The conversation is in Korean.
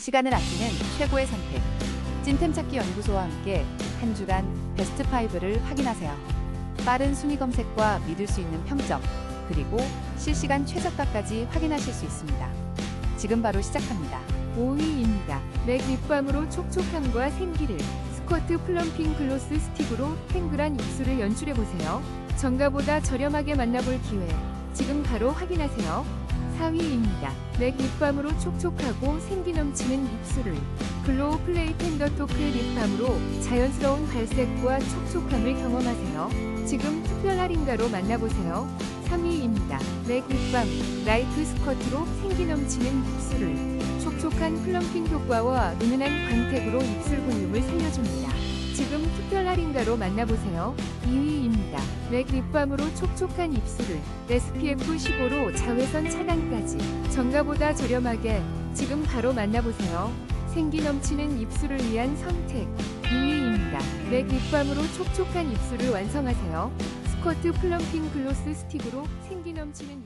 시간을 아끼는 최고의 선택. 찐템 찾기 연구소와 함께 한 주간 베스트 5를 확인하세요. 빠른 순위 검색과 믿을 수 있는 평점, 그리고 실시간 최저가까지 확인하실 수 있습니다. 지금 바로 시작합니다. 5위입니다. 맥 립밤으로 촉촉함과 생기를 스쿼트 플럼핑 글로스 스틱으로 탱글한 입술을 연출해보세요. 정가보다 저렴하게 만나볼 기회. 지금 바로 확인하세요. 4위입니다. 맥 립밤으로 촉촉하고 생기 넘치는 입술을 글로우 플레이 텐더 토크 립밤으로 자연스러운 발색과 촉촉함을 경험하세요. 지금 특별 할인가로 만나보세요. 3위입니다. 맥 립밤 라이트 스쿼트로 생기 넘치는 입술을 촉촉한 플럼핑 효과와 은은한 광택으로 입술 볼륨을 살려줍니다. 지금 특별 할인가로 만나보세요. 2위입니다. 맥 립밤으로 촉촉한 입술을 SPF 15로 자외선 차단까지 정가보다 저렴하게 지금 바로 만나보세요. 생기 넘치는 입술을 위한 선택 2위입니다. 맥 립밤으로 촉촉한 입술을 완성하세요. 스쿼트 플럼핑 글로스 스틱으로 생기 넘치는